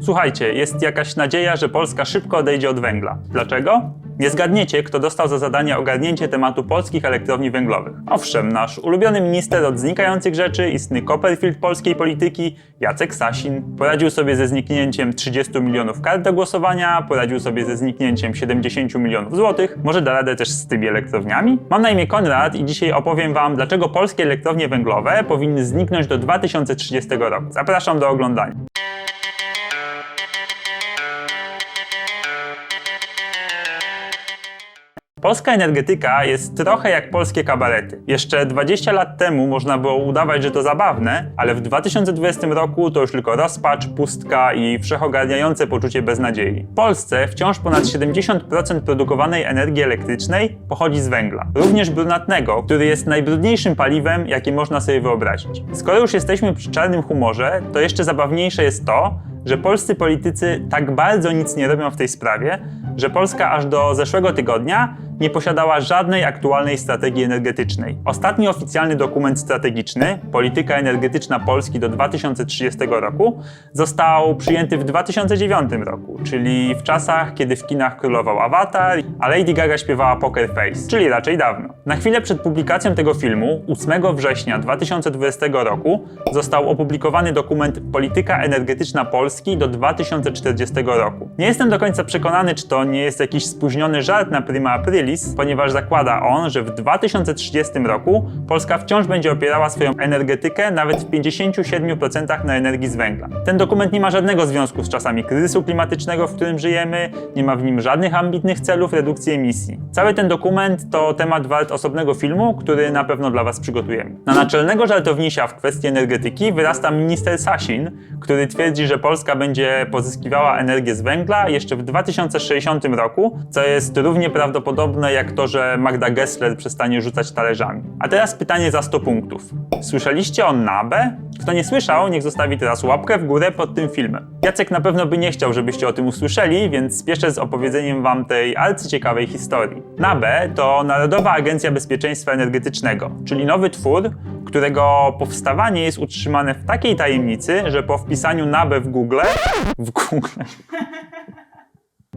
Słuchajcie, jest jakaś nadzieja, że Polska szybko odejdzie od węgla. Dlaczego? Nie zgadniecie, kto dostał za zadanie ogarnięcie tematu polskich elektrowni węglowych. Owszem, nasz ulubiony minister od znikających rzeczy, istny Copperfield polskiej polityki, Jacek Sasin, poradził sobie ze zniknięciem 30 milionów kart do głosowania, poradził sobie ze zniknięciem 70 milionów złotych. Może da radę też z tymi elektrowniami? Mam na imię Konrad i dzisiaj opowiem Wam, dlaczego polskie elektrownie węglowe powinny zniknąć do 2030 roku. Zapraszam do oglądania. Polska energetyka jest trochę jak polskie kabarety. Jeszcze 20 lat temu można było udawać, że to zabawne, ale w 2020 roku to już tylko rozpacz, pustka i wszechogarniające poczucie beznadziei. W Polsce wciąż ponad 70% produkowanej energii elektrycznej pochodzi z węgla, również brunatnego, który jest najbrudniejszym paliwem, jakie można sobie wyobrazić. Skoro już jesteśmy przy czarnym humorze, to jeszcze zabawniejsze jest to, że polscy politycy tak bardzo nic nie robią w tej sprawie, że Polska aż do zeszłego tygodnia nie posiadała żadnej aktualnej strategii energetycznej. Ostatni oficjalny dokument strategiczny, Polityka energetyczna Polski do 2030 roku, został przyjęty w 2009 roku, czyli w czasach, kiedy w kinach królował Avatar, a Lady Gaga śpiewała Poker Face, czyli raczej dawno. Na chwilę przed publikacją tego filmu, 8 września 2020 roku, został opublikowany dokument Polityka energetyczna Polski do 2040 roku. Nie jestem do końca przekonany, czy to nie jest jakiś spóźniony żart na prima aprilis, ponieważ zakłada on, że w 2030 roku Polska wciąż będzie opierała swoją energetykę nawet w 57% na energii z węgla. Ten dokument nie ma żadnego związku z czasami kryzysu klimatycznego, w którym żyjemy, nie ma w nim żadnych ambitnych celów redukcji emisji. Cały ten dokument to temat wart osobnego filmu, który na pewno dla Was przygotujemy. Na naczelnego żartownisia w kwestii energetyki wyrasta minister Sasin, który twierdzi, że Polska będzie pozyskiwała energię z węgla jeszcze w 2060 roku, co jest równie prawdopodobne jak to, że Magda Gessler przestanie rzucać talerzami. A teraz pytanie za 100 punktów. Słyszeliście o NABE? Kto nie słyszał, niech zostawi teraz łapkę w górę pod tym filmem. Jacek na pewno by nie chciał, żebyście o tym usłyszeli, więc spieszę z opowiedzeniem wam tej arcyciekawej historii. NABE to Narodowa Agencja Bezpieczeństwa Energetycznego, czyli nowy twór, którego powstawanie jest utrzymane w takiej tajemnicy, że po wpisaniu NABE w Google, w Google,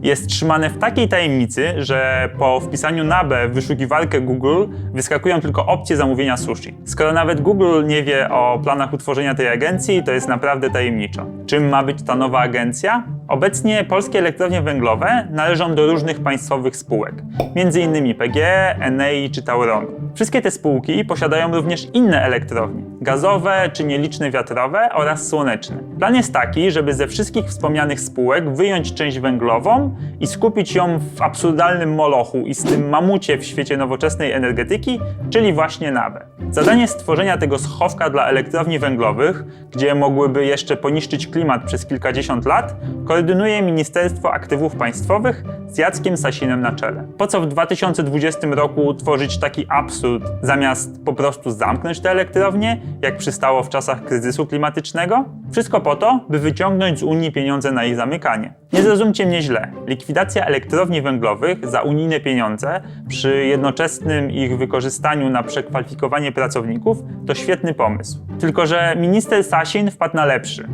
jest trzymane w takiej tajemnicy, że po wpisaniu NABE w wyszukiwarkę Google wyskakują tylko opcje zamówienia sushi. Skoro nawet Google nie wie o planach utworzenia tej agencji, to jest naprawdę tajemniczo. Czym ma być ta nowa agencja? Obecnie polskie elektrownie węglowe należą do różnych państwowych spółek, m.in. PGE, Enei czy Tauronu. Wszystkie te spółki posiadają również inne elektrownie, gazowe czy nieliczne wiatrowe oraz słoneczne. Plan jest taki, żeby ze wszystkich wspomnianych spółek wyjąć część węglową i skupić ją w absurdalnym molochu i z tym mamucie w świecie nowoczesnej energetyki, czyli właśnie NABE. Zadanie stworzenia tego schowka dla elektrowni węglowych, gdzie mogłyby jeszcze poniszczyć klimat przez kilkadziesiąt lat, koordynuje Ministerstwo Aktywów Państwowych z Jackiem Sasinem na czele. Po co w 2020 roku tworzyć taki absurd, zamiast po prostu zamknąć te elektrownie, jak przystało w czasach kryzysu klimatycznego? Wszystko po to, by wyciągnąć z Unii pieniądze na ich zamykanie. Nie zrozumcie mnie źle. Likwidacja elektrowni węglowych za unijne pieniądze przy jednoczesnym ich wykorzystaniu na przekwalifikowanie pracowników to świetny pomysł. Tylko, że minister Sasin wpadł na lepszy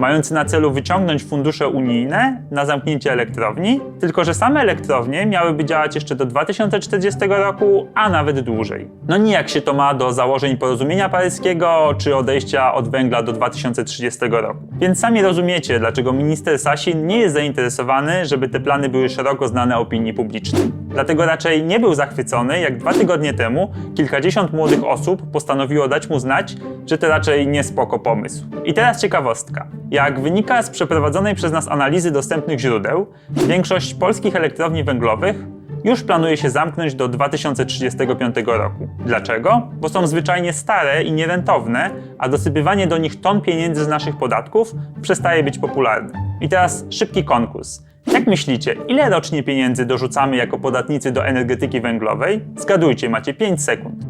mający na celu wyciągnąć fundusze unijne na zamknięcie elektrowni, tylko że same elektrownie miałyby działać jeszcze do 2040 roku, a nawet dłużej. No nijak się to ma do założeń porozumienia paryskiego czy odejścia od węgla do 2030 roku. Więc sami rozumiecie, dlaczego minister Sasin nie jest zainteresowany, żeby te plany były szeroko znane opinii publicznej. Dlatego raczej nie był zachwycony, jak dwa tygodnie temu kilkadziesiąt młodych osób postanowiło dać mu znać, że to raczej nie spoko pomysł. I teraz ciekawostka. Jak wynika z przeprowadzonej przez nas analizy dostępnych źródeł, większość polskich elektrowni węglowych już planuje się zamknąć do 2035 roku. Dlaczego? Bo są zwyczajnie stare i nierentowne, a dosypywanie do nich ton pieniędzy z naszych podatków przestaje być popularne. I teraz szybki konkurs. Jak myślicie, ile rocznie pieniędzy dorzucamy jako podatnicy do energetyki węglowej? Zgadujcie, macie 5 sekund.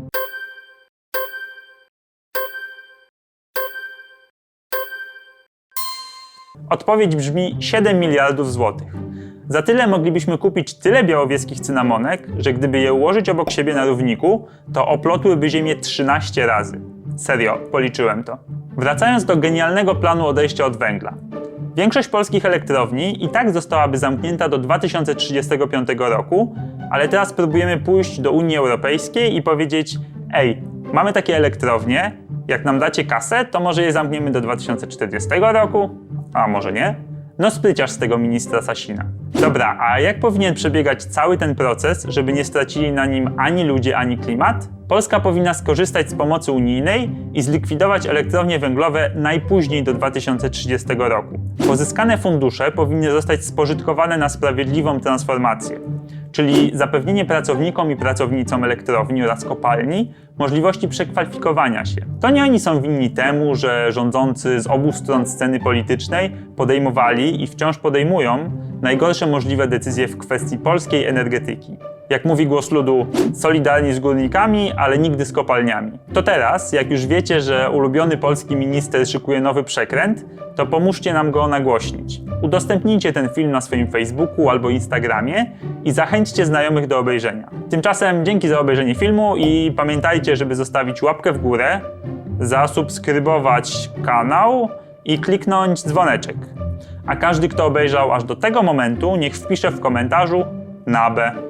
Odpowiedź brzmi 7 miliardów złotych. Za tyle moglibyśmy kupić tyle białowieskich cynamonek, że gdyby je ułożyć obok siebie na równiku, to oplotłyby ziemię 13 razy. Serio, policzyłem to. Wracając do genialnego planu odejścia od węgla. Większość polskich elektrowni i tak zostałaby zamknięta do 2035 roku, ale teraz próbujemy pójść do Unii Europejskiej i powiedzieć: Ej, mamy takie elektrownie, jak nam dacie kasę, to może je zamkniemy do 2040 roku, a może nie? No spryciarz z tego ministra Sasina. Dobra, a jak powinien przebiegać cały ten proces, żeby nie stracili na nim ani ludzie, ani klimat? Polska powinna skorzystać z pomocy unijnej i zlikwidować elektrownie węglowe najpóźniej do 2030 roku. Pozyskane fundusze powinny zostać spożytkowane na sprawiedliwą transformację, czyli zapewnienie pracownikom i pracownicom elektrowni oraz kopalni możliwości przekwalifikowania się. To nie oni są winni temu, że rządzący z obu stron sceny politycznej podejmowali i wciąż podejmują najgorsze możliwe decyzje w kwestii polskiej energetyki. Jak mówi głos ludu, solidarni z górnikami, ale nigdy z kopalniami. To teraz, jak już wiecie, że ulubiony polski minister szykuje nowy przekręt, to pomóżcie nam go nagłośnić. Udostępnijcie ten film na swoim Facebooku albo Instagramie i zachęćcie znajomych do obejrzenia. Tymczasem dzięki za obejrzenie filmu i pamiętajcie, żeby zostawić łapkę w górę, zasubskrybować kanał i kliknąć dzwoneczek. A każdy, kto obejrzał aż do tego momentu, niech wpisze w komentarzu NABE.